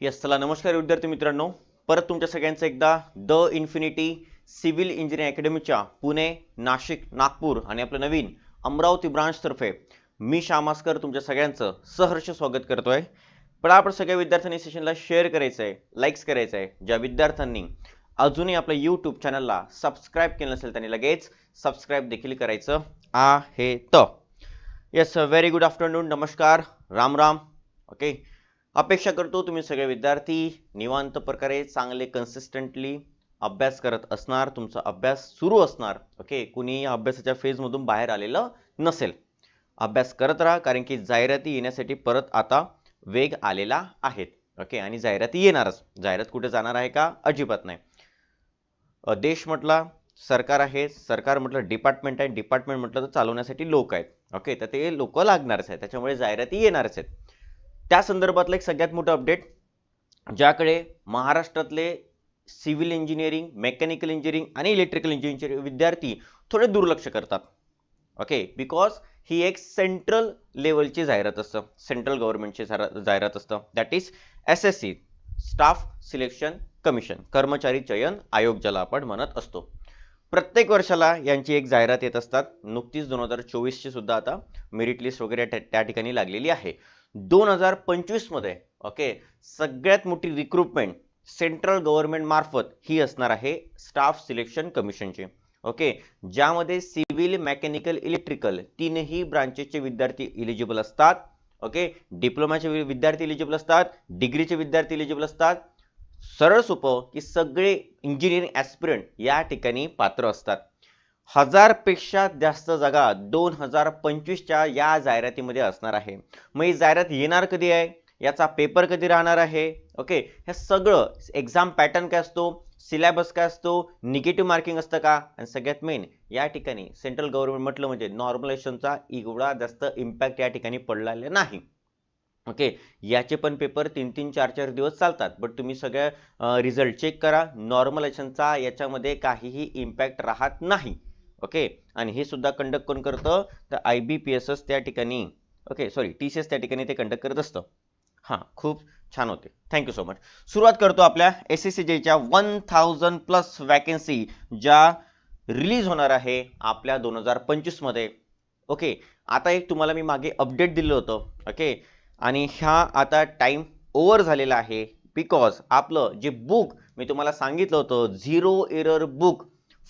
Yes चला नमस्कार विद्यार्थी मित्रांनो. परत तुमच्या सगळ्यांचं एकदा द इन्फिनिटी सिव्हिल इंजिनिअरिंग अकॅडमीच्या पुणे नाशिक नागपूर आणि आपलं नवीन अमरावती ब्रांचतर्फे मी श्यामास्कर तुमच्या सगळ्यांचं सहर्ष स्वागत करतोय. पण आपण सगळ्या विद्यार्थ्यांनी सेशनला शेअर करायचं आहे लाईक्स करायचं आहे ज्या विद्यार्थ्यांनी अजूनही आपल्या यूट्यूब चॅनलला सबस्क्राईब केलं नसेल त्यांनी लगेच सबस्क्राईब देखील करायचं आहे. तर येस व्हेरी गुड आफ्टरनून नमस्कार. राम राम. ओके अपेक्षा करतो तुम्ही सगळे विद्यार्थी निवांत प्रकारे चांगले कन्सिस्टंटली अभ्यास करत असणार तुमचा अभ्यास सुरू असणार ओके कुणी या अभ्यासाच्या फेजमधून बाहेर आलेलं नसेल. अभ्यास करत राहा कारण की जाहिराती येण्यासाठी परत आता वेग आलेला आहेत ओके आणि जाहिराती येणारच. जाहिरात कुठे जाणार आहे का? अजिबात नाही. देश म्हटला सरकार आहे. सरकार म्हटलं डिपार्टमेंट आहे. डिपार्टमेंट म्हटलं तर चालवण्यासाठी लोक आहेत ओके तर ते लोक लागणारच आहेत. त्याच्यामुळे जाहिराती येणारच आहेत. त्या संदर्भातलं एक सगळ्यात मोठं अपडेट ज्याकडे महाराष्ट्रातले सिव्हिल इंजिनिअरिंग मेकॅनिकल इंजिनिअरिंग आणि इलेक्ट्रिकल इंजिनिअरिंग विद्यार्थी थोडे दुर्लक्ष करतात. ओके बिकॉज ही एक सेंट्रल लेवलची जाहिरात असतं. सेंट्रल गव्हर्नमेंटची जाहिरात असतं. That is S S C staff selection commission कर्मचारी चयन आयोग ज्याला आपण म्हणत असतो. प्रत्येक वर्षाला यांची एक जाहिरात येत असतात. नुकतीच दोन हजार चोवीसची सुद्धा आता मेरिट लिस्ट वगैरे त्या त्या ठिकाणी लागलेली आहे. दोन हजार पंचवीसमध्ये ओके सगळ्यात मोठी रिक्रुटमेंट सेंट्रल गव्हर्नमेंट मार्फत ही असणार आहे स्टाफ सिलेक्शन कमिशनची ओके ज्यामध्ये सिव्हिल मेकॅनिकल इलेक्ट्रिकल तीनही ब्रांचेसचे विद्यार्थी इलिजिबल असतात ओके डिप्लोमाचे विद्यार्थी इलिजिबल असतात डिग्रीचे विद्यार्थी इलिजिबल असतात. सरळ सोपं की सगळे इंजिनिअरिंग ॲस्पिरंट या ठिकाणी पात्र असतात. हजारपेक्षा जास्त जागा दोन हजार पंचवीसच्या या जाहिरातीमध्ये असणार आहे. मग ही जाहिरात येणार कधी आहे? याचा पेपर कधी राहणार आहे? ओके हे सगळं एक्झाम पॅटर्न काय असतो? सिलेबस काय असतो? निगेटिव्ह मार्किंग असतं का? आणि सगळ्यात मेन या ठिकाणी सेंट्रल गव्हर्नमेंट म्हटलं म्हणजे नॉर्मलायझेशनचा एवढा जास्त इम्पॅक्ट या ठिकाणी पडलेला नाही. ओके याचे पण पेपर तीन तीन चार चार दिवस चालतात. बट तुम्ही सगळ्या रिझल्ट चेक करा. नॉर्मलायझेशनचा याच्यामध्ये काहीही इम्पॅक्ट राहत नाही. ओके? आणि हे सुद्धा कंडक्ट कोण करतं? तर I B P S S त्या ठिकाणी okay sorry T C S त्या ठिकाणी ते कंडक्ट करत असतं. हां खूप छान होते. थँक्यू सो मच सुरुवात करतो आपल्या एस एस सी जेच्या वन थाउजंड प्लस वॅकन्सी ज्या रिलीज होणार आहे आपल्या दोन हजार पंचवीसमध्ये. ओके आता एक तुम्हाला मी मागे अपडेट दिलं होतं. ओके आणि ह्या आता टाइम ओव्हर झालेला आहे बिकॉज आपलं जे बुक मी तुम्हाला सांगितलं होतं zero error book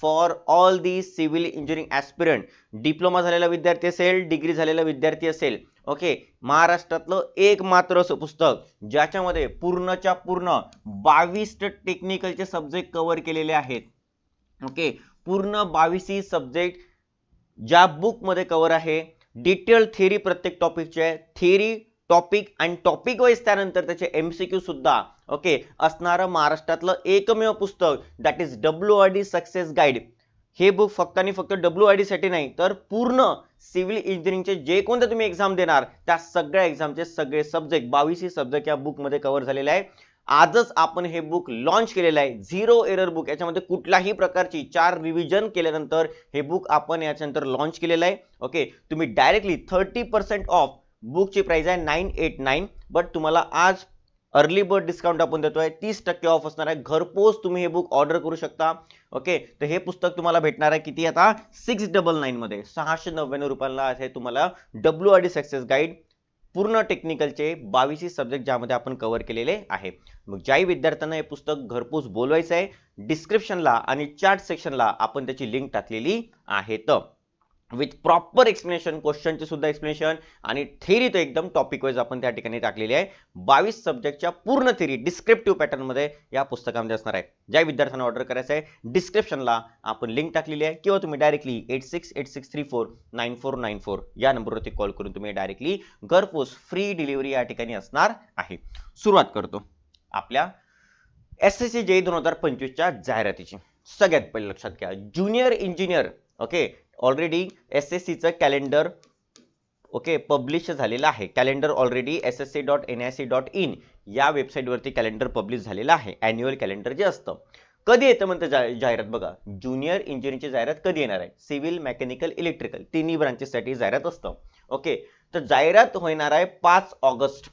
for all the civil engineering aspirant. Diploma झालेला विद्यार्थी असेल डिग्री झालेला विद्यार्थी असेल. ओके? महाराष्ट्रातलं एक मात्र असं पुस्तक ज्याच्यामध्ये पूर्णच्या पूर्ण बावीस टेक्निकलचे सब्जेक्ट कव्हर केलेले आहेत. ओके? पूर्ण बावीसही सब्जेक्ट ज्या बुकमध्ये कव्हर आहे डिटेल थेरी प्रत्येक टॉपिकची आहे थेरी टॉपिक आणि टॉपिक वाईज त्यानंतर त्याचे एम सी क्यू सुद्धा ओके असणारं महाराष्ट्रातलं एकमेव पुस्तक that is W R D success guide हे बुक फक्त आणि फक्त डब्ल्यू आय डी साठी नाही तर पूर्ण सिव्हिल इंजिनिअरिंगचे जे कोणते तुम्ही एक्झाम देणार त्या सगळ्या एक्झामचे सगळे सब्जेक्ट बावीसही सब्जेक्ट या बुकमध्ये कव्हर झालेले आहे. आजच आपण हे बुक लॉन्च केलेलं आहे झिरो एरर बुक याच्यामध्ये कुठल्याही प्रकारची चार रिव्हिजन केल्यानंतर हे बुक आपण याच्यानंतर लॉन्च केलेलं आहे. ओके तुम्ही डायरेक्टली थर्टी पर्सेंट ऑफ बुकची प्राइस आहे नाईन एट नाईन बट तुम्हाला आज अर्ली बर्ड डिस्काउंट आपण देतोय. तीस टक्के ऑफ असणार आहे. घरपोच तुम्ही हे बुक ऑर्डर करू शकता. ओके तर हे पुस्तक तुम्हाला भेटणार आहे किती आता? सिक्स डबल नाईन मध्ये. सहाशे नव्याण्णव रुपयाला हे तुम्हाला W R D success guide पूर्ण टेक्निकलचे बावीस सब्जेक्ट ज्यामध्ये आपण कव्हर केलेले आहे. मग ज्याही विद्यार्थ्यांना हे पुस्तक घरपोच बोलवायचं आहे डिस्क्रिप्शनला आणि चॅट सेक्शनला आपण त्याची लिंक टाकलेली आहे. तर विथ प्रॉपर एक्सप्लेनेशन क्वेश्चनचे सुद्धा एक्सप्लेनेशन आणि थेरी तर एकदम टॉपिक वाईज आपण त्या ठिकाणी टाकलेली आहे. बावीस सब्जेक्टच्या पूर्ण थेरी डिस्क्रिप्टिव्ह पॅटर्नमध्ये या पुस्तकामध्ये असणार आहे. ज्या विद्यार्थ्यांना ऑर्डर करायचं आहे डिस्क्रिप्शनला आपण लिंक टाकलेली आहे किंवा तुम्ही directly eight six eight six three four nine four nine four या नंबरवरती कॉल करून तुम्ही डायरेक्टली घरपोच फ्री डिलिव्हरी या ठिकाणी असणार आहे. सुरुवात करतो. आपल्या एस एस सी जे दोन हजार पंचवीसच्या जाहिरातीची. सगळ्यात पहिले लक्षात घ्या. Junior engineer okay already S S सीचं कॅलेंडर ओके पब्लिश झालेलं आहे. Calendar already S S C dot N I C dot in या वेबसाईटवरती कॅलेंडर पब्लिश झालेलं आहे. ॲन्युअल कॅलेंडर जे असतं. कधी येतं म्हणतं जा जाहिरात बघा? ज्युनियर इंजिनिअरिंगची जाहिरात कधी येणार आहे? सिव्हिल मेकॅनिकल इलेक्ट्रिकल तिन्ही ब्रांचेससाठी जाहिरात असतं. ओके तर जाहिरात होणार आहे पाच ऑगस्ट.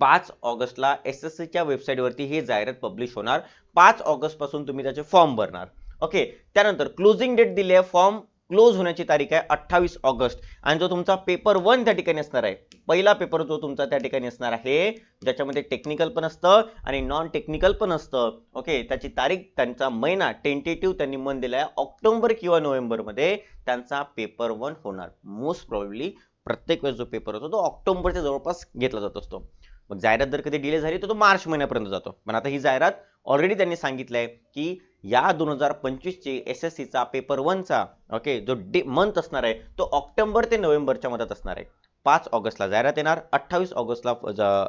पाच ऑगस्टला एस एस सीच्या वेबसाईटवरती ही जाहिरात पब्लिश होणार. पाच ऑगस्टपासून तुम्ही त्याचे फॉर्म भरणार. ओके त्यानंतर क्लोजिंग डेट दिली आहे फॉर्म क्लोज होण्याची तारीख आहे अठ्ठावीस ऑगस्ट. आणि जो तुमचा पेपर वन त्या ठिकाणी असणार आहे पहिला पेपर जो तुमचा त्या ठिकाणी असणार आहे ज्याच्यामध्ये टेक्निकल पण असतं आणि नॉन टेक्निकल पण असतं. ओके त्याची तारीख त्यांचा महिना टेंटेटिव्ह त्यांनी मन दिला आहे ऑक्टोबर किंवा नोव्हेंबरमध्ये त्यांचा पेपर वन होणार. मोस्ट प्रॉब्ली प्रत्येक वेळेस जो पेपर होतो तो ऑक्टोबरच्या जवळपास घेतला जात असतो. मग जाहिरात जर कधी डिले झाली तर तो मार्च महिन्यापर्यंत जातो. पण आता ही जाहिरात ऑलरेडी त्यांनी सांगितलंय की या दोन हजार पंचवीसची एस एस सीचा पेपर वनचा ओके जो डे मंथ असणार आहे तो ऑक्टोबर ते नोव्हेंबरच्या मधात असणार आहे. पाच ऑगस्टला जाहिरात येणार अठ्ठावीस ऑगस्टला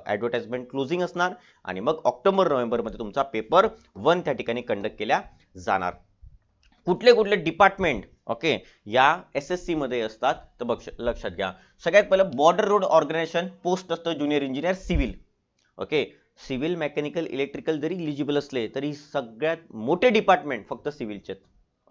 ॲडव्हर्टाइजमेंट क्लोजिंग असणार आणि मग ऑक्टोबर नोव्हेंबरमध्ये तुमचा पेपर वन त्या ठिकाणी कंडक्ट केल्या जाणार. कुठले कुठले डिपार्टमेंट ओके या एस एस सी मध्ये असतात तर बक्ष लक्षात घ्या. सगळ्यात पहिलं बॉर्डर रोड ऑर्गनायझेशन पोस्ट असतं junior engineer civil okay civil mechanical electrical जरी इलिजिबल असले तरी सगळ्यात मोठे डिपार्टमेंट फक्त सिव्हिलचे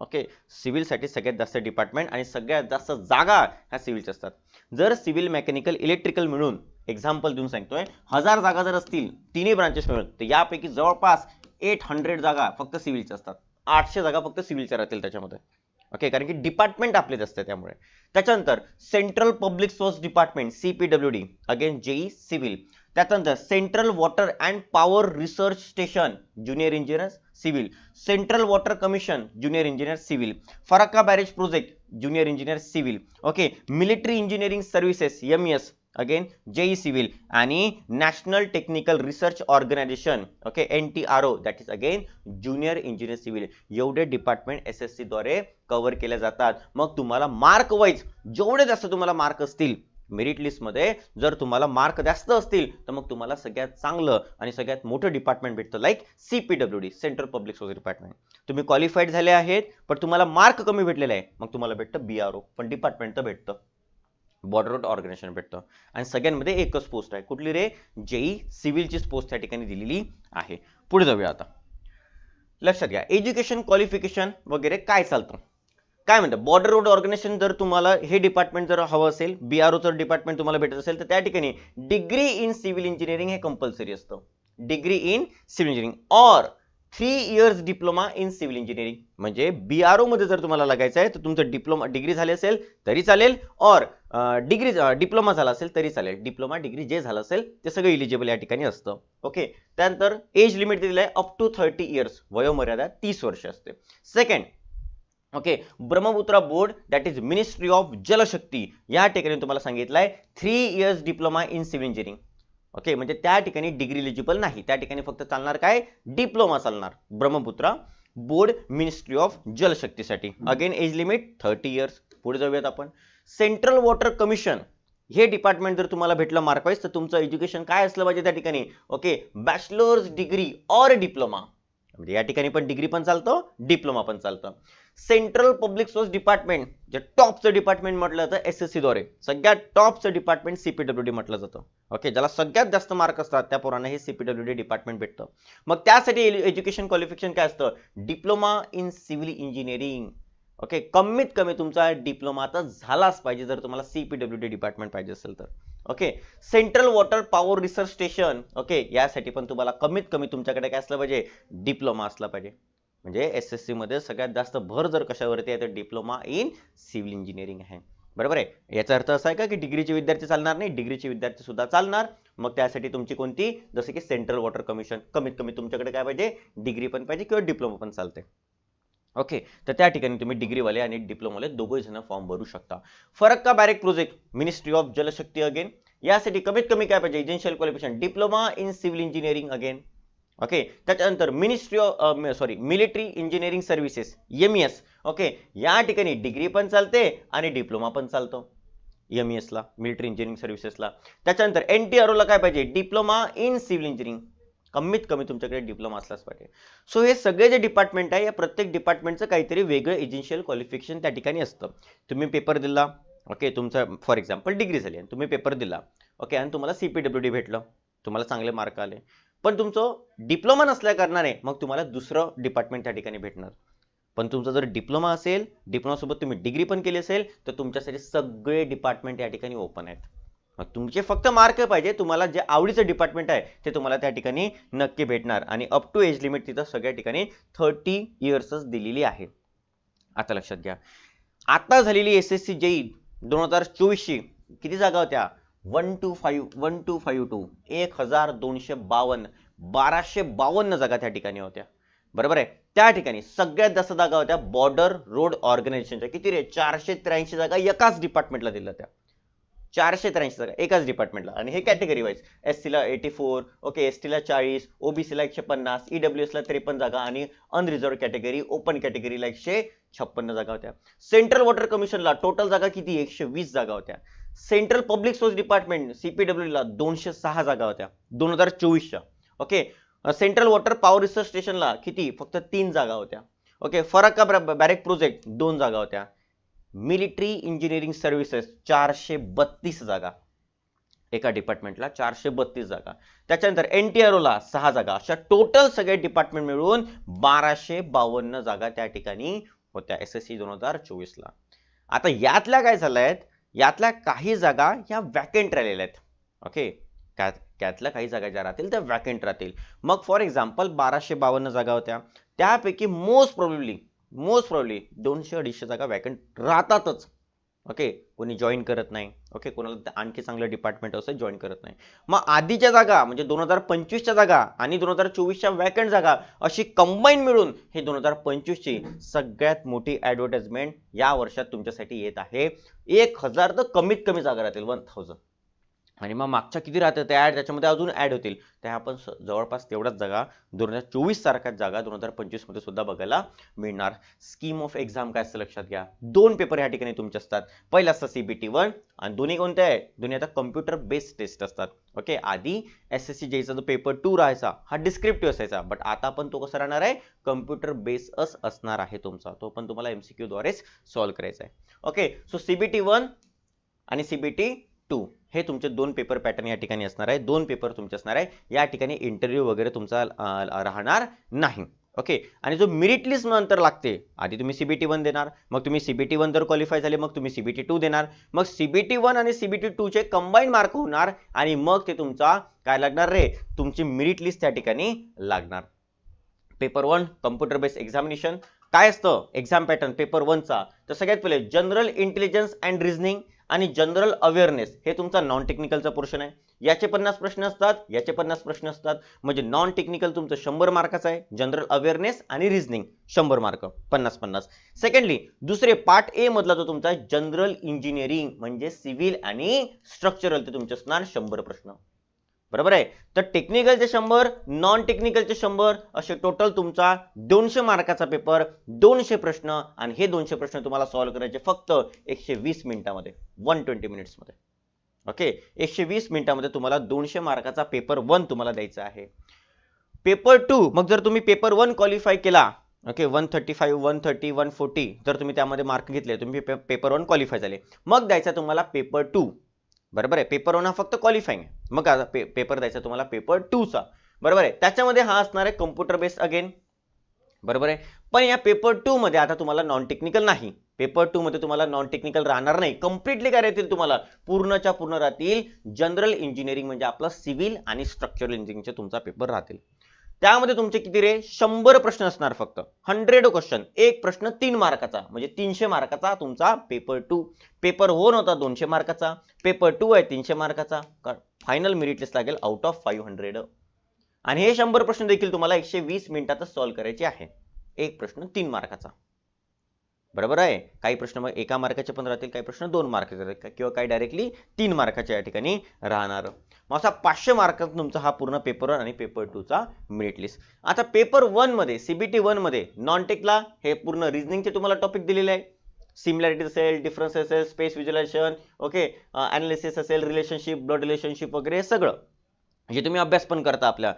ओके सिव्हिलसाठी सगळ्यात जास्त डिपार्टमेंट आणि सगळ्यात जास्त जागा ह्या सिव्हिलच्या असतात. जर सिव्हिल मेकॅनिकल इलेक्ट्रिकल मिळून एक्झाम्पल देऊन सांगतोय हजार जागा जर असतील तिन्ही ब्रांचेस मिळून तर यापैकी जवळपास एट हंड्रेड जागा फक्त सिव्हिलच्या असतात. आठशे जागा फक्त सिव्हिलच्या राहतील त्याच्यामध्ये. ओके कारण की डिपार्टमेंट आपलेच असते त्यामुळे. त्याच्यानंतर central public source department CPW D again JE civil त्याच्यानंतर central water and power research station junior engineer civil central water commission junior engineer civil Farakka barrage project junior engineer civil okay military engineering services M S again JE civil आणि national technical research organisation okay N T R O that is again junior engineer civil एवढे department S S C द्वारे cover केले जातात. मग तुम्हाला mark wise जेवढे जास्त तुम्हाला मार्क असतील मेरिट लिस्टमध्ये जर तुम्हाला मार्क जास्त असतील तर मग तुम्हाला सगळ्यात चांगलं आणि सगळ्यात मोठं डिपार्टमेंट भेटतं. Like CPW D central public source department तुम्ही क्वालिफाईड झाले आहेत पण तुम्हाला मार्क कमी भेटलेला आहे मग तुम्हाला भेटतं बी आर ओ पण डिपार्टमेंट तर भेटतं. बॉर्डर रोड ऑर्गनायझेशन भेटतं. आणि सगळ्यांमध्ये एकच पोस्ट आहे. कुठली रे? जेई सिव्हिलचीच पोस्ट त्या ठिकाणी दिलेली आहे. पुढे जाऊया आता. लक्षात घ्या. एज्युकेशन क्वालिफिकेशन वगैरे काय चालतं? काय म्हणतं बॉर्डर रोड ऑर्गनायझेशन जर तुम्हाला हे डिपार्टमेंट जर हवं असेल बी आर ओचं डिपार्टमेंट तुम्हाला भेटत असेल तर त्या ठिकाणी डिग्री इन सिव्हिल इंजिनिअरिंग हे कंपल्सरी असतं. Degree in civil engineering or three years diploma in civil engineering म्हणजे बी आर ओमध्ये मध्ये जर तुम्हाला लागायचं आहे तर तुमचं डिप्लोमा डिग्री झाले असेल तरी चालेल ऑर डिग्री डिप्लोमा झाला असेल तरी चालेल. डिप्लोमा डिग्री जे झालं असेल ते सगळं इलिजिबल या ठिकाणी असतं. ओके त्यानंतर एज लिमिट दिलेलं आहे अप टू थर्टी इयर्स वयोमर्यादा तीस वर्ष असते. Second okay Brahmaputra board that is ministry of Jalshakti या ठिकाणी तुम्हाला सांगितलंय three years diploma in civil engineering okay म्हणजे त्या ठिकाणी डिग्री एलिजिबल नाही. त्या ठिकाणी फक्त चालणार काय? डिप्लोमा चालणार. Brahmaputra board ministry of जलशक्तीसाठी again age limit thirty years पुढे जाऊयात आपण. सेंट्रल वॉटर कमिशन हे डिपार्टमेंट जर तुम्हाला भेटलं मार्कवाईज तर तुमचं एज्युकेशन काय असलं पाहिजे त्या ठिकाणी? Okay bachelor's degree or diploma म्हणजे या ठिकाणी पण डिग्री पण चालतं डिप्लोमा पण चालतं. सेंट्रल पब्लिक सोर्स डिपार्टमेंट जे टॉपचं डिपार्टमेंट म्हटलं जातं एस एस सी द्वारे. सगळ्यात टॉपचं डिपार्टमेंट सीपीडब्ल्यू डी म्हटलं जातं. ओके ज्याला सगळ्यात जास्त मार्क असतात त्या पोरांना हे सीपीडब्ल्यू डी डिपार्टमेंट भेटतं. मग त्यासाठी एज्युकेशन क्वालिफिकेशन काय असतं? Diploma in civil engineering okay कमीत कमी तुमचा डिप्लोमा तर झालाच पाहिजे जर तुम्हाला सीपीडब्ल्यू डी डिपार्टमेंट पाहिजे असेल तर. Okay central water power research station okay यासाठी पण तुम्हाला कमीत कमी तुमच्याकडे काय असलं पाहिजे? डिप्लोमा असला पाहिजे. म्हणजे एस एस सी मध्ये सगळ्यात जास्त भर जर कशावरती आहे तर डिप्लोमा इन सिव्हिल इंजिनिअरिंग आहे. बरोबर आहे? याचा अर्थ असा आहे का की डिग्रीचे विद्यार्थी चालणार नाही डिग्रीचे विद्यार्थी सुद्धा चालणार. मग त्यासाठी तुमची कोणती? जसं की सेंट्रल वॉटर कमिशन कमीत कमी तुमच्याकडे काय पाहिजे? डिग्री पण पाहिजे किंवा डिप्लोमा पण चालते. ओके तर त्या ठिकाणी तुम्ही डिग्रीवाले आणि डिप्लोमाले दोघे जण फॉर्म भरू शकता. Farakka barrage project ministry of Jalshakti again यासाठी कमीत कमी काय पाहिजे? Essential qualification diploma in civil engineering again okay त्याच्यानंतर ministry of sorry military engineering services M S okay या ठिकाणी डिग्री पण चालते आणि डिप्लोमा पण चालतो. एम ला मिलिटरी इंजिनिअरिंग सर्व्हिसेसला त्याच्यानंतर एन टी आर काय पाहिजे? डिप्लोमा इन सिव्हिल इंजिनिअरिंग कमीत कमी तुमच्याकडे डिप्लोमा असलाच पाहिजे. सो हे सगळे जे डिपार्टमेंट आहे या प्रत्येक डिपार्टमेंटचं काहीतरी वेगळं एजेन्शियल क्वालिफिकेशन त्या ठिकाणी असतं. तुम्ही पेपर दिला ओके तुमचा फॉर एक्झाम्पल डिग्री झाली आणि तुम्ही पेपर दिला ओके आणि तुम्हाला सीपीडब्ल्यू डी भेटलं तुम्हाला चांगले मार्क आले. पण तुमचं डिप्लोमा नसल्या कारणाने मग तुम्हाला दुसरं डिपार्टमेंट त्या ठिकाणी भेटणार. पण तुमचा जर डिप्लोमा असेल डिप्लोमासोबत तुम्ही डिग्री पण केली असेल तर तुमच्यासाठी सगळे डिपार्टमेंट या ठिकाणी ओपन आहेत. मग तुमचे फक्त मार्क पाहिजे तुम्हाला जे आवडीचं डिपार्टमेंट आहे ते तुम्हाला त्या ठिकाणी नक्की भेटणार. आणि अप टू एज लिमिट तिथं सगळ्या ठिकाणी थर्टी इयर्सच दिलेली आहे. आता लक्षात घ्या. आता झालेली एस एस सी जेई दोन हजार चोवीसची किती जागा होत्या? One two five one two five two एक हजार दोनशे बावन्न बाराशे बावन्न जागा त्या ठिकाणी होत्या. बरोबर आहे? त्या ठिकाणी सगळ्यात जास्त जागा होत्या बॉर्डर रोड ऑर्गनायझेशनच्या किती रे? चारशे त्र्याऐंशी जागा एकाच डिपार्टमेंटला दिल्या त्या. चारशे त्र्याऐंशी जागा एकाच डिपार्टमेंटला आणि हे कॅटेगरी वाईज एस सीला एटी फोर ओके एस टीला चाळीस ओबीसीला एकशे पन्नास ईडब्ल्यू एसला त्रेपन्न जागा आणि अनरिझर्व कॅटेगरी ओपन कॅटेगरीला एकशे छप्पन्न जागा होत्या. सेंट्रल वॉटर कमिशनला टोटल जागा किती? एकशे वीस जागा होत्या. सेंट्रल पब्लिक सोर्स डिपार्टमेंट सीपीडब्ल्यूला दोनशे सहा जागा होत्या दोन हजार चोवीसच्या. Okay? Central water power research स्टेशनला किती? फक्त तीन जागा होत्या. ओके? फरक्का बॅरेक प्रोजेक्ट दोन जागा होत्या. मिलिटरी इंजिनिअरिंग सर्व्हिसेस चारशे बत्तीस जागा. एका डिपार्टमेंटला चारशे बत्तीस जागा. त्याच्यानंतर एन टी आर ओला सहा जागा. अशा टोटल सगळे डिपार्टमेंट मिळून बाराशे बावन्न जागा त्या ठिकाणी होत्या एस एस सी दोन हजार चोवीसला. आता यातल्या काय झालंय यातल्या काही जागा ह्या वॅकेंट राहिलेल्या आहेत. ओके त्यातल्या काही जागा ज्या राहतील त्या वॅकेंट राहतील. मग फॉर एक्झाम्पल बाराशे बावन्न जागा होत्या. त्यापैकी मोस्ट प्रोबेबली मोस्ट प्रॉब्ली दोनशे अडीचशे जागा वॅकंट राहतातच. ओके? कोणी जॉईन करत नाही. ओके? कोणाला आणखी चांगलं डिपार्टमेंट असं जॉईन करत नाही. मग आधीच्या जागा म्हणजे दोन हजार पंचवीसच्या जागा आणि दोन हजार चोवीसच्या वॅकंट जागा अशी कंबाईन मिळून हे दोन हजार पंचवीसची सगळ्यात मोठी ऍडव्हर्टाइजमेंट या वर्षात तुमच्यासाठी येत आहे. एक हजार तर कमीत कमी जागा राहतील वन थाउजंड आणि मग मागच्या किती राहतात त्या ॲड त्याच्यामध्ये अजून ऍड होतील. त्या आपण जवळपास तेवढ्याच जागा दोन हजार चोवीस सारख्याच जागा दोन हजार पंचवीसमध्ये सुद्धा बघायला मिळणार. स्कीम ऑफ एक्झाम काय असतं लक्षात घ्या. दोन पेपर या ठिकाणी तुमचे असतात. पहिला असतं सीबीटी वन आणि दोन्ही कोणते आहे दोन्ही आता कम्प्युटर बेस्ड टेस्ट असतात. ओके आधी एस एस सी जेचा जो पेपर टू राहायचा हा डिस्क्रिप्टिव्ह असायचा. बट आता पण तो कसा राहणार आहे? कम्प्युटर बेस्ड असणार आहे तुमचा. तो पण तुम्हाला एमसीक्यू द्वारेच सॉल्व्ह करायचा आहे. ओके सो सीबीटी वन आणि सीबीटी टू हे तुमचे दोन पेपर पॅटर्न या ठिकाणी असणार आहे. दोन पेपर तुमचे असणार आहे. या ठिकाणी इंटरव्ह्यू वगैरे तुमचा राहणार नाही. ओके आणि जो मेरिट लिस्ट नंतर लागते आधी तुम्ही सीबीटी वन देणार मग तुम्ही सीबीटी वन जर क्वालिफाय झाले मग तुम्ही सीबीटी टू देणार. मग सीबीटी वन आणि सीबीटी टू चे कंबाईन मार्क होणार आणि मग ते तुमचा काय लागणार रे? तुमची मेरिट लिस्ट त्या ठिकाणी लागणार. Paper one computer based examination काय असतं? एक्झाम पॅटर्न पेपर वनचा तर सगळ्यात पहिले जनरल इंटेलिजन्स अँड रिझनिंग आणि जनरल अवेअरनेस हे तुमचा नॉन टेक्निकलचा पोर्शन आहे. याचे पन्नास प्रश्न असतात याचे पन्नास प्रश्न असतात. म्हणजे नॉन टेक्निकल तुमचं शंभर मार्काचं आहे जनरल अवेअरनेस आणि रिझनिंग शंभर मार्क पन्नास पन्नास. सेकंडली दुसरे पार्ट ए मधला जो तुमचा जनरल इंजिनिअरिंग म्हणजे सिव्हिल आणि स्ट्रक्चरल ते तुमचे असणार शंभर प्रश्न. बरोबर आहे? तर टेक्निकलचे शंभर नॉन टेक्निकलचे शंभर असे टोटल तुमचा दोनशे मार्काचा पेपर दोनशे प्रश्न आणि हे दोनशे प्रश्न तुम्हाला सॉल्व्ह करायचे फक्त एकशे वीस मिनिटामध्ये वन ट्वेंटी मिनिट्समध्ये ओके एकशे वीस मिनिटामध्ये तुम्हाला दोनशे मार्काचा पेपर वन तुम्हाला द्यायचा आहे. पेपर टू मग जर तुम्ही पेपर वन क्वालिफाय केला okay one thirty five one thirty one forty जर तुम्ही त्यामध्ये मार्क घेतले तुम्ही पेपर वन क्वालिफाय झाले. मग द्यायचा तुम्हाला पेपर टू बरोबर आहे. पेपर वन हा फक्त क्वालिफाईंग आहे. मग आता पे, पेपर द्यायचा तुम्हाला पेपर टूचा बरोबर आहे. त्याच्यामध्ये हा असणार आहे कम्प्युटर बेस्ड अगेन बरोबर आहे. पण या पेपर टू मध्ये आता तुम्हाला नॉन टेक्निकल नाही. पेपर टू मध्ये तुम्हाला नॉन टेक्निकल राहणार नाही. कम्प्लिटली काय राहतील तुम्हाला? पूर्णच्या पूर्ण राहतील. जनरल इंजिनिअरिंग म्हणजे आपला सिव्हिल आणि स्ट्रक्चरल इंजिनिअरिंगचे तुमचा पेपर राहतील. त्यामध्ये तुमचे किती रे? शंभर प्रश्न असणार फक्त. हंड्रेड क्वेश्चन एक प्रश्न तीन मार्काचा. म्हणजे तीनशे मार्काचा तुमचा पेपर टू पेपर वन होता दोनशे मार्काचा. पेपर टू आहे तीनशे मार्काचा. फायनल मेरिट लिस्ट लागेल आउट ऑफ फाईव्ह हंड्रेड आणि हे शंभर प्रश्न देखील तुम्हाला एकशे वीस मिनिटातच सॉल्व्ह करायचे आहे. एक प्रश्न तीन मार्काचा. बरोबर आहे? काही प्रश्न मग एका मार्काचे पण राहतील काही प्रश्न दोन मार्काचे किंवा काही डायरेक्टली तीन मार्काच्या या ठिकाणी राहणार. मग असा पाचशे मार्काचा तुमचा हा पूर्ण पेपर वन आणि पेपर टूचा मेरिट लिस्ट आता पेपर वनमध्ये सीबीटी वनमध्ये नॉन टेकला हे पूर्ण रिझनिंगचे तुम्हाला टॉपिक दिलेले आहे. सिमिलॅरिटी असेल डिफरन्स असेल स्पेस विज्युलेशन ओके ॲनालिसिस असेल रिलेशनशिप ब्लड रिलेशनशिप वगैरे हे सगळं. जे तुम्ही अभ्यास पण करता आपल्या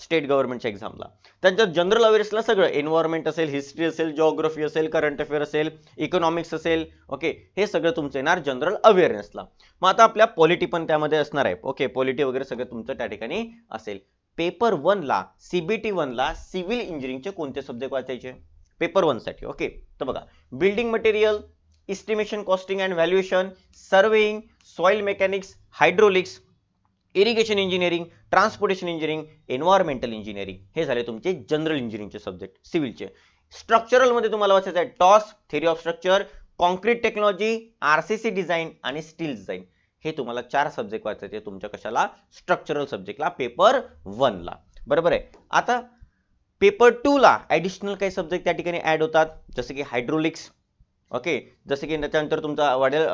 स्टेट गव्हर्नमेंटच्या एक्झामला त्यांच्यात जनरल अवेअरनेसला सगळं एन्व्हायरमेंट असेल हिस्ट्री असेल जॉग्रफी असेल करंट अफेअर असेल इकॉनॉमिक्स असेल ओके हे सगळं तुमचं येणार जनरल अवेअरनेसला मग आता आपल्या पॉलिटी पण त्यामध्ये असणार आहे ओके पॉलिटी वगैरे सगळं तुमचं त्या ठिकाणी असेल. पेपर वनला सीबीटी वनला सिव्हिल इंजिनिअरिंगचे कोणते सब्जेक्ट वाचायचे? पेपर वनसाठी ओके तर बघा building material estimation costing and valuation surveying soil mechanics hydraulics irrigation engineering transportation engineering environmental engineering हे झाले तुमचे जनरल इंजिनिअरिंगचे सब्जेक्ट सिव्हिलचे स्ट्रक्चरलमध्ये तुम्हाला वाचायचं आहे TOS theory of structure concrete technology RCC design आणि स्टील डिझाईन हे तुम्हाला चार सब्जेक्ट वाचायचे तुमच्या कशाला? स्ट्रक्चरल सब्जेक्टला पेपर वनला बरोबर आहे? आता पेपर टूला ॲडिशनल ऍडिशनल काही सब्जेक्ट त्या ठिकाणी ऍड होतात. जसे की हायड्रोलिक्स ओके जसं की त्याच्यानंतर तुमचा वाढेल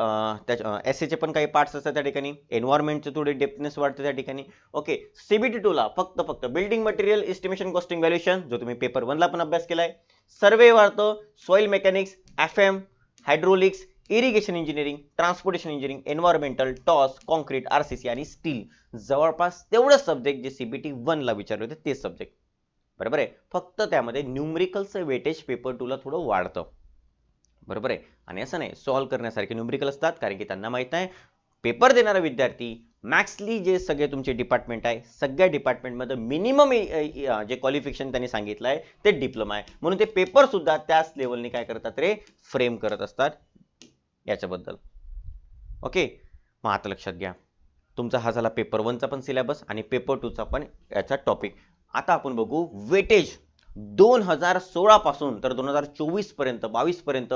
त्या एस चे पण काही पार्ट्स असतात त्या ठिकाणी एन्व्हायरमेंटचं थोडे डेप्थनेस वाढते त्या ठिकाणी. ओके सीबीटी टू ला फक्त फक्त building material estimation costing valuation जो तुम्ही पेपर वनला पण अभ्यास केला आहे सर्वे वाढतो soil mechanics F M hydraulics irrigation engineering transportation engineering environmental TOS concrete RCC आणि स्टील जवळपास तेवढंच सब्जेक्ट जे सीबीटी वनला विचारले होते तेच सब्जेक्ट बरोबर आहे? फक्त त्यामध्ये न्यूमरिकलचं वेटेज पेपर टूला थोडं वाढतं. बरोबर आहे? आणि असं नाही सॉल्व्ह करण्यासारखे न्यूमरिकल असतात कारण की त्यांना माहीत आहे पेपर देणारा विद्यार्थी मॅक्सली जे सगळे तुमचे डिपार्टमेंट आहे सगळ्या डिपार्टमेंटमध्ये मिनिमम जे क्वालिफिकेशन त्यांनी सांगितलं आहे ते डिप्लोमा आहे. म्हणून ते पेपरसुद्धा त्याच लेवलने काय करतात रे? फ्रेम करत असतात. याच्याबद्दल. ओके मग आता लक्षात घ्या. तुमचा हा झाला पेपर वनचा पण सिलेबस आणि पेपर टूचा पण याचा टॉपिक आता आपण बघू वेटेज दोन हजार सोळा पासून तर दोन हजार चोवीसपर्यंत बावीस पर्यंत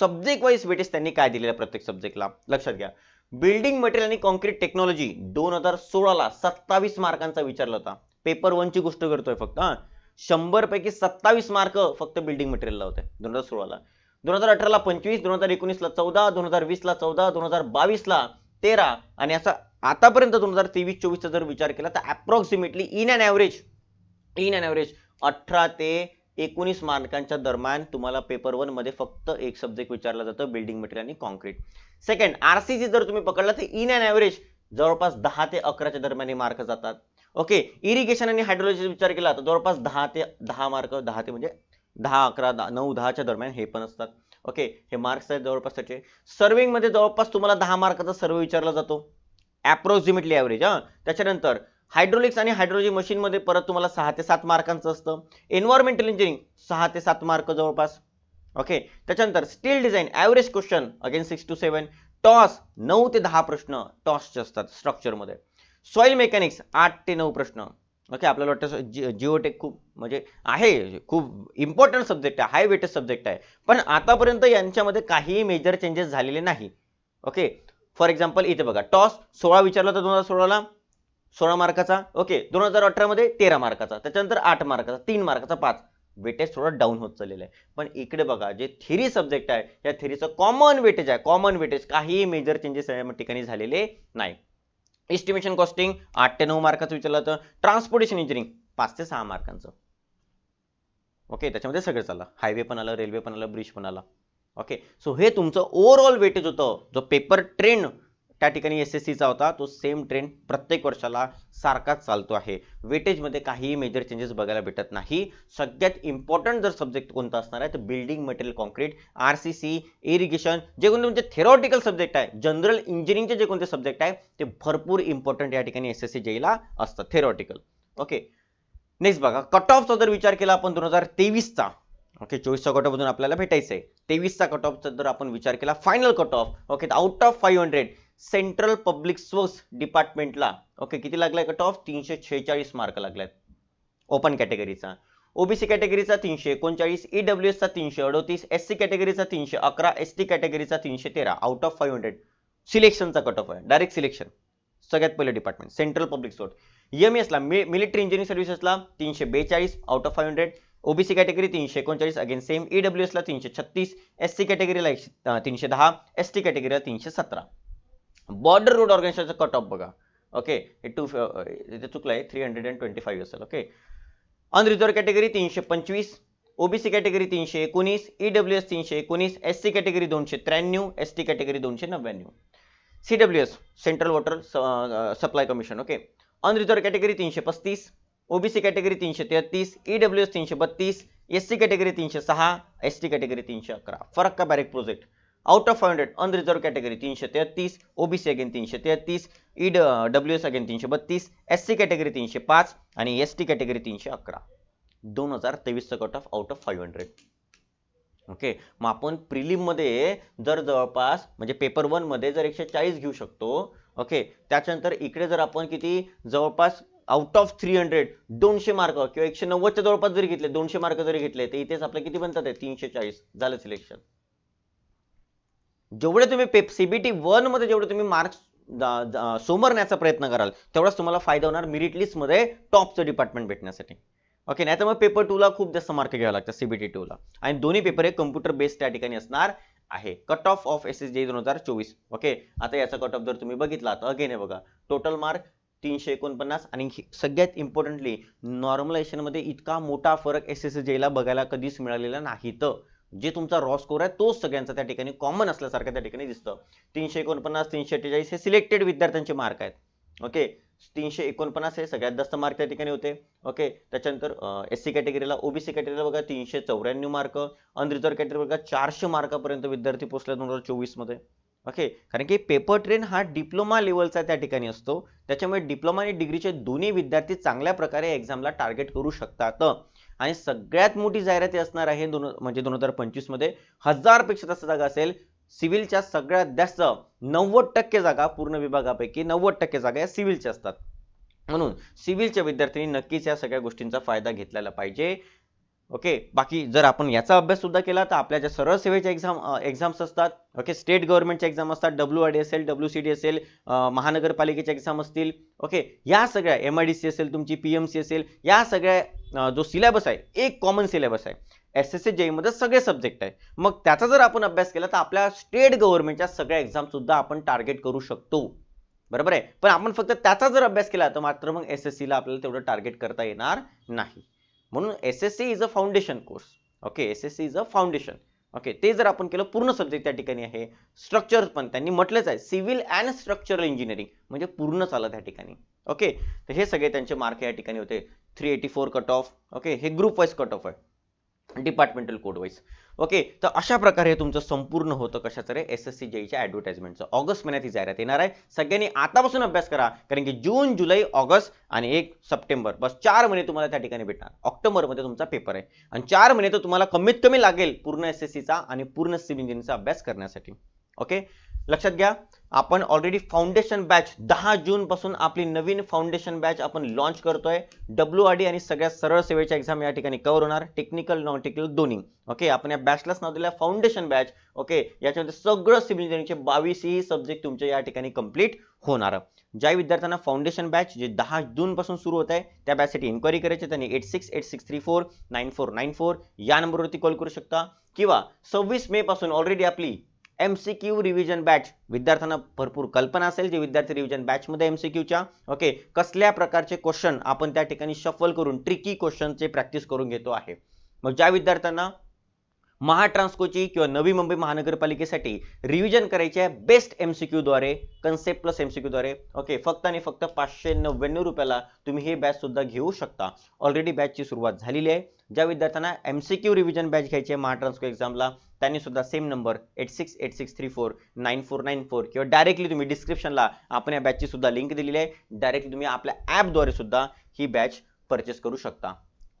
सब्जेक्ट वाईज वेटेज त्यांनी काय दिलेलं प्रत्येक सब्जेक्टला लक्षात घ्या. बिल्डिंग मटेरियल आणि कॉन्क्रीट टेक्नॉलॉजी दोन हजार सोळाला सत्तावीस मार्कांचा विचारला होता. पेपर वनची गोष्ट करतोय फक्त हा. शंभर पैकी सत्तावीस मार्क फक्त बिल्डिंग मटेरियलला होते दोन हजार सोळाला. दोन हजार अठराला पंचवीस दोन हजार एकोणीसला चौदा दोन हजार वीसला चौदा दोन हजार बावीसला तेरा. आणि असा आतापर्यंत दोन हजार तेवीस चोवीसचा जर विचार केला तर approximately in and average in and average अठरा ते एकोणीस मार्कांच्या दरम्यान तुम्हाला पेपर वनमध्ये फक्त एक सब्जेक्ट विचारला जातं बिल्डिंग मटेरियल आणि कॉन्क्रीट सेकंड आरसीसी जर तुम्ही पकडला तर इन अँड ॲव्हरेज जवळपास दहा ते अकराच्या दरम्यान मार्क जातात. ओके इरिगेशन आणि हायड्रोलॉजी विचार केला तर जवळपास दहा ते दहा मार्क दहा ते म्हणजे दहा अकरा दहा नऊ दहाच्या दरम्यान हे पण असतात. ओके हे मार्क्स आहेत जवळपास त्याचे. सर्विंगमध्ये जवळपास तुम्हाला दहा मार्काचा सर्व विचारला जातो. अप्रॉक्सिमेटली ॲव्हरेज हा. त्याच्यानंतर हायड्रोलिक्स आणि हायड्रोलॉजी मशीन मध्ये परत तुम्हाला सहा ते सात मार्कांचं असतं. एन्व्हायरमेंटल इंजिनिअरिंग सहा ते सात मार्क जवळपास. ओके त्याच्यानंतर steel design average question again six two seven TOS नऊ ते दहा प्रश्न टॉसचे असतात स्ट्रक्चरमध्ये सॉइल मेकॅनिक्स आठ ते नऊ प्रश्न. ओके आपल्याला वाटतं जिओटेक खूप म्हणजे आहे खूप इम्पॉर्टंट सब्जेक्ट आहे हाय वेटेज सब्जेक्ट आहे. पण आतापर्यंत यांच्यामध्ये काहीही मेजर चेंजेस झालेले नाही. ओके फॉर एक्झाम्पल इथे बघा टॉस सोळा विचारला होता दोन हजार सोळाला? सोळा मार्काचा ओके दोन हजार अठरा मध्ये तेरा मार्काचा त्याच्यानंतर आठ मार्काचा तीन मार्काचा पाच. वेटेज थोडं डाऊन होत चाललेलं आहे. पण इकडे बघा जे थेरी सब्जेक्ट आहे या थेरीचं कॉमन वेटेज आहे. कॉमन वेटेज काही मेजर चेंजेस ठिकाणी झालेले नाही. एस्टिमेशन कॉस्टिंग आठ ते नऊ मार्काचं विचारलं होतं ट्रान्सपोर्टेशन इंजिनिअरिंग पाच ते सहा मार्कांचं. ओके त्याच्यामध्ये सगळं चाललं. हायवे पण आलं रेल्वे पण आलं ब्रिज पण आला. ओके सो हे तुमचं ओव्हरऑल वेटेज होतं. जो पेपर ट्रेंड त्या ठिकाणी एस एस सीचा होता. तो सेम ट्रेंड प्रत्येक वर्षाला सारखाच चालतो आहे. वेटेजमध्ये काहीही मेजर चेंजेस बघायला भेटत नाही. सगळ्यात इम्पॉर्टंट जर सब्जेक्ट कोणता असणार आहे तर building material concrete R C C irrigation जे कोणते म्हणजे थेरॉटिकल सब्जेक्ट आहे. जनरल इंजिनिअरिंगचे जे कोणते सब्जेक्ट आहे ते भरपूर इम्पॉर्टंट या ठिकाणी एस एस सी जेईला असतं. थेरॉटिकल ओके नेक्स्ट बघा. कट ऑफचा जर विचार केला आपण दोन हजार तेवीसचा ओके चोवीसचा कट ऑफ अजून आपल्याला भेटायचं आहे तेवीसचा कट ऑफचा जर आपण विचार केला final cut off okay out of five hundred central public source डिपार्टमेंटला ओके किती लागलाय कट ऑफ? तीनशे छेचाळीस मार्क लागल्यात ओपन कॅटेगरीचा. ओबीसी कॅटेगरीचा तीनशे एकोणचाळीस ईडब्ल्यू एसचा तीनशे अडोतीस एस सी कॅटेगरीचा तीनशे अकरा एस टी कॅटेगरीचा तीनशे तेरा. आउट ऑफ फाईव्ह हंड्रेड सिलेक्शनचा कट ऑफ आहे. Direct selection. सगळ्यात पहिलं department central public source M एसला military engineering सर्व्हिसेसला तीनशे बेचाळीस out of five hundred OBC category तीनशे एकोणचाळीस अगेन सेम ईडब्ल्यू एसला तीनशे छत्तीस एस सी कॅटेगरीला एकशे तीनशे दहा एस टी कॅटेगरीला तीनशे सतरा. बॉर्डर रोड ऑर्गनायझेशनचा कट ऑफ बघा. ओके हे टू इथे चुकलं आहे. Three hundred and twenty five असेल ओके अनरिझर्व कॅटेगरी तीनशे पंचवीस ओबीसी कॅटेगरी तीनशे एकोणीस ईडब्ल्यू एस तीनशे एकोणीस एस सी कॅटेगरी दोनशे त्र्याण्णव एस टी कॅटेगरी दोनशे नव्याण्णव. C W S central water supply commission okay unreserved category तीनशे पस्तीस ओबीसी कॅटेगरी तीनशे तेहतीस ईडब्ल्यू एस तीनशे बत्तीस एस सी कॅटेगरी तीनशे सहा एस टी कॅटेगरी तीनशे अकरा. फरक का barrack project out of five hundred unreserved category तीनशे तेहतीस ओबीसी अगेन तीनशे तेहतीस ई डब्ल्यू एस अगेन तीनशे बत्तीस एस सी कॅटेगरी तीनशे पाच आणि एस टी कॅटेगरी तीनशे अकरा. दोन हजार तेवीसचं cut off out of five hundred okay मग आपण प्रिलिममध्ये जर जवळपास म्हणजे पेपर वनमध्ये जर एकशे चाळीस घेऊ शकतो ओके त्याच्यानंतर इकडे जर आपण किती जवळपास आउट ऑफ थ्री हंड्रेड दोनशे मार्क किंवा एकशे नव्वदच्या जवळपास जरी घेतले दोनशे मार्क जरी घेतले तर इथेच आपले किती बनतात? तीनशे चाळीस. झालं सिलेक्शन जेवढे तुम्ही पेप सीबीटी वनमध्ये जेवढे तुम्ही मार्क्स सोमरण्याचा प्रयत्न कराल तेवढाच तुम्हाला फायदा होणार मेरिट लिस्टमध्ये टॉपचं डिपार्टमेंट भेटण्यासाठी. ओके नाही तर मग पेपर टूला खूप जास्त मार्क घ्यावे लागतात सीबीटी टूला आणि दोन्ही पेपर हे कम्प्युटर बेस्ड त्या ठिकाणी असणार आहे. Cut off off S S J दोन हजार चोवीस. ओके आता याचा कट ऑफ जर तुम्ही बघितला तर अगेन हे बघा टोटल मार्क तीनशे एकोणपन्नास आणि सगळ्यात इम्पॉर्टंटली नॉर्मलायझेशनमध्ये इतका मोठा फरक एस एस ला बघायला कधीच मिळालेला नाही तर जे तुमचा रॉ स्कोर आहे तोच सगळ्यांचा त्या ठिकाणी कॉमन असल्यासारखं त्या ठिकाणी दिसतं. तीनशे एकोणपन्नास तीनशे अठ्ठेचाळीस हे सिलेक्टेड विद्यार्थ्यांचे मार्क आहेत. ओके तीनशे एकोणपन्नास हे सगळ्यात जास्त मार्क त्या ठिकाणी होते. ओके त्याच्यानंतर एस सी कॅटेगरीला ओबीसी कॅटेगरीला बघा तीनशे चौऱ्याण्णव मार्क अनरिझर्व कॅटेगरी बघा चारशे मार्कापर्यंत विद्यार्थी पोहोचले दोन हजार चोवीसमध्ये ओके कारण की पेपर ट्रेन हा डिप्लोमा लेवलचा त्या ठिकाणी असतो. त्याच्यामुळे डिप्लोमा आणि डिग्रीचे दोन्ही विद्यार्थी चांगल्या प्रकारे एक्झामला टार्गेट करू शकतात. आणि सगळ्यात मोठी जाहिराती असणार आहे दोन म्हणजे दोन हजार पंचवीसमध्ये. हजारपेक्षा जास्त जागा असेल. सिव्हिलच्या सगळ्यात जास्त नव्वद टक्के जागा पूर्ण विभागापैकी नव्वद टक्के जागा या सिव्हिलच्या असतात. म्हणून सिव्हिलच्या विद्यार्थ्यांनी नक्कीच या सगळ्या गोष्टींचा फायदा घेतलेला पाहिजे. ओके बाकी जर आपण याचा अभ्यास सुद्धा केला तर आपल्या ज्या सरळ सेवेच्या एक्झाम एक्झाम्स असतात ओके स्टेट गव्हर्नमेंटच्या एक्झाम असतात डब्ल्यू आय डी असेल डब्ल्यू सी डी असेल महानगरपालिकेच्या एक्झाम असतील ओके या सगळ्या एम आय डी सी असेल तुमची पी एम सी असेल या सगळ्या जो सिलेबस आहे एक कॉमन सिलेबस आहे. एस एस सी मध्ये सगळे सब्जेक्ट आहे. मग त्याचा जर आपण अभ्यास केला तर आपल्या स्टेट गव्हर्नमेंटच्या सगळ्या एक्झाम सुद्धा आपण टार्गेट करू शकतो. बरोबर आहे? पण आपण फक्त त्याचा जर अभ्यास केला तर मात्र मग एस एस ला आपल्याला तेवढं टार्गेट करता येणार नाही. म्हणून S S C is a foundation course okay S S C is a foundation okay ते जर आपण केलं पूर्ण सब्जेक्ट त्या ठिकाणी आहे. स्ट्रक्चर पण त्यांनी म्हटलंच आहे. सिव्हिल अँड स्ट्रक्चरल इंजिनिअरिंग म्हणजे पूर्ण चालत त्या ठिकाणी. ओके तर हे सगळे त्यांचे मार्क या ठिकाणी होते. Three eighty four cut off okay हे ग्रुप वाईज कट ऑफ आहे. डिपार्टमेंटल कोड वाईज ओके तर अशा प्रकारे तुमचं संपूर्ण होतं कशाचं रे? एस एस सी जेईच्या ऍडव्हर्टाइजमेंटचं ऑगस्ट महिन्यात ही जाहिरात येणार आहे. सगळ्यांनी आतापासून अभ्यास करा कारण की जून जुलै ऑगस्ट आणि एक सप्टेंबर बस चार महिने तुम्हाला त्या ठिकाणी भेटणार. ऑक्टोबरमध्ये तुमचा पेपर आहे. आणि चार महिने तर तुम्हाला कमीत कमी लागेल पूर्ण एस एस सीचा आणि पूर्ण सिव्हिल इंजिनचा अभ्यास करण्यासाठी. ओके लक्षात घ्या. आपण ऑलरेडी फाउंडेशन बॅच दहा जून पासून आपली नवीन फाउंडेशन बॅच आपण लॉन्च करतोय. डब्ल्यू आर डी आणि सगळ्या सरळ सेवेच्या एक्झाम या ठिकाणी कव्हर होणार. टेक्निकल नॉन टेक्निकल दोन्ही. ओके आपण या बॅचलाच नाव दिलं. फाउंडेशन बॅच ओके याच्यामध्ये सगळं सिव्हिल इंजिनिअरिंगचे बावीसही सब्जेक्ट तुमचे या ठिकाणी कंप्लीट होणार. ज्या विद्यार्थ्यांना फाउंडेशन बॅच जे दहा जून पासून सुरू होत आहे त्या बॅचसाठी इन्क्वायरी करायची त्यांनी eight six eight six three four nine four nine four या नंबरवरती कॉल करू शकता. किंवा सव्वीस मे पासून ऑलरेडी आपली M C Q revision batch विद्यार्थ्यांना भरपूर कल्पना असेल जे विद्यार्थी रिव्हिजन बॅचमध्ये एम सी क्यूच्या ओके कसल्या प्रकारचे क्वेश्चन आपण त्या ठिकाणी शफल करून ट्रिकी क्वेश्चनचे प्रॅक्टिस करून घेतो आहे. मग ज्या विद्यार्थ्यांना महाट्रान्सकोची किंवा नवी मुंबई महानगरपालिकेसाठी रिव्हिजन करायची आहे बेस्ट एमसीक्यू द्वारे कन्सेप्ट प्लस एमसीक्यू द्वारे ओके फक्त आणि फक्त पाचशे नव्याण्णव रुपयाला तुम्ही हे बॅच सुद्धा घेऊ शकता. ऑलरेडी बॅचची सुरुवात झालेली आहे. ज्या विद्यार्थ्यांना एमसीक्यू रिव्हिजन बॅच घ्यायची आहे महाट्रान्सको एक्झामला त्यांनी सुद्धा same number eight six eight six three four nine four nine four किंवा डायरेक्टली तुम्ही डिस्क्रिप्शनला आपण या बॅचची सुद्धा लिंक दिलेली आहे. डायरेक्टली तुम्ही आपल्या ॲपद्वारे सुद्धा ही बॅच परचेस करू शकता.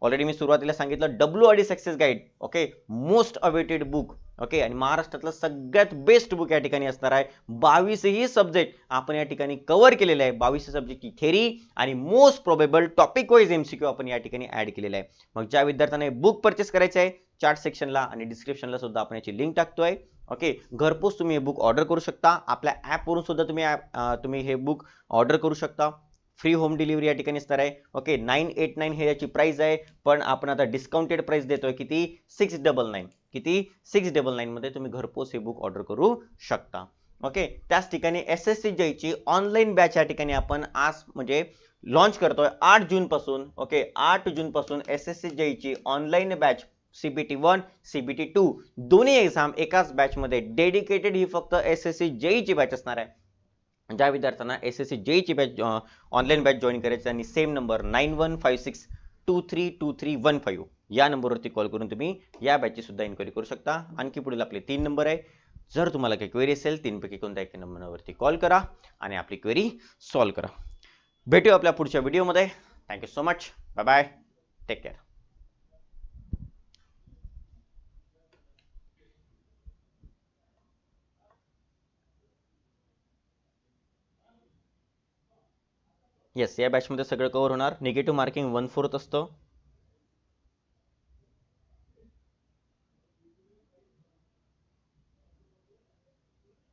ऑलरेडी मी सुरुवातीला सांगितलं W R D success guide okay most awaited book okay? आणि महाराष्ट्रातलं सगळ्यात बेस्ट बुक या ठिकाणी असणार आहे. बावीसही सब्जेक्ट आपण या ठिकाणी कव्हर केलेले आहे. बावीस सब्जेक्टची थेरी आणि most probable topic wise MCQ आपण या ठिकाणी ऍड केलेला आहे. मग ज्या विद्यार्थ्यांना बुक परचेस करायचं आहे चार्ट सेक्शनला आणि डिस्क्रिप्शनला सुद्धा आपण याची लिंक टाकतोय. ओके? घरपोच तुम्ही हे बुक ऑर्डर करू शकता. आपल्या ॲपवरून सुद्धा तुम्ही ॲप तुम्ही हे बुक ऑर्डर करू शकता. फ्री होम डिलिव्हरी या ठिकाणी असणार आहे. ओके नाईन एट नाईन हे याची प्राईस आहे. पण आपण आता डिस्काउंटेड प्राईस देतोय किती? सिक्स डबल नाईन किती? सिक्स डबल नाईनमध्ये तुम्ही घरपोच हे बुक ऑर्डर करू शकता. ओके त्याच ठिकाणी एस एस सी जयची ऑनलाईन बॅच या ठिकाणी आपण आज म्हणजे लॉन्च करतोय आठ जूनपासून. ओके आठ जूनपासून S S C जयची online batch CBT one CBT two दोन्ही एक्झाम एकाच बॅचमध्ये डेडिकेटेड ही फक्त एस एस सी जेईची बॅच असणार आहे. ज्या विद्यार्थ्यांना एस एस सी जेईची बॅच ऑनलाईन बॅच जॉईन करायची त्यांनी same number nine one five six two three two three one five या नंबरवरती कॉल करून तुम्ही या बॅचची सुद्धा इन्क्वायरी करू शकता. आणखी पुढील आपले तीन नंबर आहे. जर तुम्हाला काही क्वेरी असेल तीनपैकी कोणत्या एका नंबरवरती कॉल करा आणि आपली क्वेरी सॉल्व्ह करा. भेटूया आपल्या पुढच्या व्हिडिओमध्ये thank you so much bye bye take care yes या बॅचमध्ये सगळं कव्हर होणार. निगेटिव्ह मार्किंग वन फोर्थ असतं.